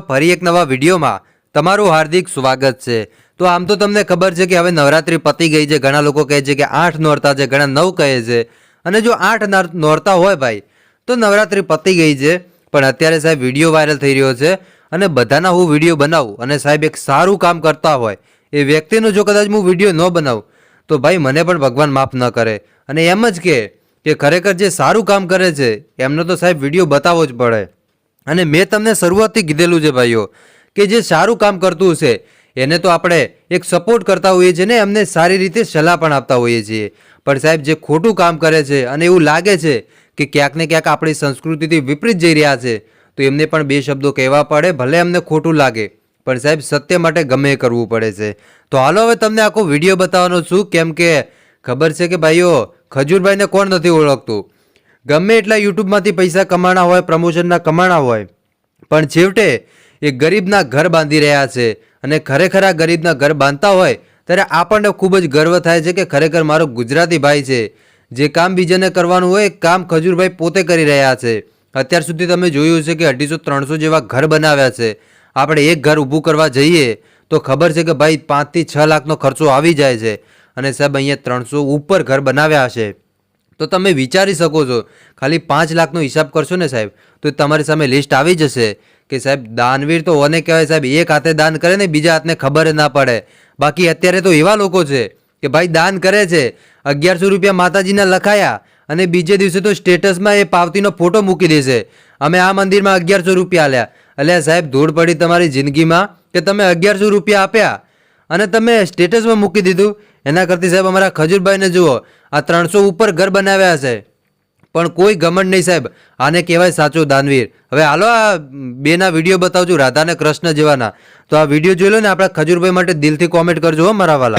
ફરી એક નવા વિડીયોમાં તમારું હાર્દિક સ્વાગત છે. તો આમ તો તમને ખબર છે કે હવે નવરાત્રિ પતી ગઈ છે. ઘણા લોકો કહે છે કે આઠ નોરતા છે. ઘણા નવ કહે છે. અને જો આઠ નાર- નોરતા હોય ભાઈ, તો નવરાત્રિ પતી ગઈ છે. પણ અત્યારે સાહેબ વીડિયો વાયરલ થઈ રહ્યો છે અને બધાના હું વીડિયો બનાવું અને સાહેબ એક સારું કામ કરતા હોય એ વ્યક્તિનો જો કદાચ હું વીડિયો ન બનાવું, તો ભાઈ મને પણ ભગવાન માફ ન કરે. અને એમ જ કે કે ખરેખર જે સારું કામ કરે છે, એમનો તો સાહેબ વીડિયો બતાવવો જ પડે. અને મેં તમને શરૂઆતથી કીધેલું છે ભાઈઓ કે જે સારું કામ કરતું છે એને તો આપણે એક સપોર્ટ કરતા હોઈએ છીએ ને એમને સારી રીતે સલાહ પણ આપતા હોઈએ છીએ. પણ સાહેબ, જે ખોટું કામ કરે છે અને એવું લાગે છે કે ક્યાંક ને ક્યાંક આપણી સંસ્કૃતિથી વિપરીત જઈ રહ્યા છે, તો એમને પણ બે શબ્દો કહેવા પડે, ભલે એમને ખોટું લાગે. પણ સાહેબ, સત્ય માટે ગમે કરવું પડે છે. તો હાલો હવે તમને આખો વીડિયો બતાવવાનો છું, કેમ કે ખબર છે કે ભાઈઓ ખજૂરભાઈને કોણ નથી ઓળખતું? ગમે એટલા યુટ્યુબમાંથી પૈસા કમાણા હોય, પ્રમોશનના કમાણા હોય, પણ છેવટે એ ગરીબના ઘર બાંધી રહ્યા છે અને ખરેખર આ ગરીબના ઘર બાંધતા હોય, ત્યારે આપણને ખૂબ જ ગર્વ થાય છે કે ખરેખર મારો ગુજરાતી ભાઈ છે. જે કામ બીજાને કરવાનું હોય, એ કામ ખજૂરભાઈ પોતે કરી રહ્યા છે. અત્યાર સુધી તમે જોયું છે કે અઢીસો ત્રણસો જેવા ઘર બનાવ્યા છે. આપણે એક ઘર ઊભું કરવા જઈએ, તો ખબર છે કે ભાઈ પાંચથી છ લાખનો ખર્ચો આવી જાય છે. અને સાહેબ, અહીંયા ત્રણસો ઉપર ઘર બનાવ્યા છે તો તમે વિચારી શકો છો. ખાલી પાંચ લાખનો હિસાબ કરશો ને સાહેબ, તો તમારી સામે લિસ્ટ આવી જશે કે સાહેબ દાનવીર તો ઓને કહેવાય સાહેબ, એક હાથે દાન કરે ને બીજા હાથને ખબર ના પડે. બાકી અત્યારે તો એવા લોકો છે કે ભાઈ દાન કરે છે. અગિયારસો રૂપિયા માતાજીના લખાયા અને બીજે દિવસે તો સ્ટેટસમાં એ પાવતીનો ફોટો મૂકી દેશે. અમે આ મંદિરમાં અગિયારસો રૂપિયા આલ્યા. એટલે સાહેબ, ધૂળ પડી તમારી જિંદગીમાં કે તમે અગિયારસો રૂપિયા આપ્યા અને તમે સ્ટેટસમાં મૂકી દીધું એના કરતી સાહેબ અમારા ખજૂરભાઈને જુઓ, આ ત્રણસો ઉપર ઘર બનાવ્યા છે. પણ કોઈ ગમંડ નહીં સાહેબ. આને કહેવાય સાચો દાનવીર. હવે હાલો આ બેના વીડિયો બતાવજો, રાધા અને કૃષ્ણ જેવાના. તો આ વીડિયો જોઈ લો ને, આપણા ખજૂરભાઈ માટે દિલથી કોમેન્ટ કરજો હો, મારા વાલા.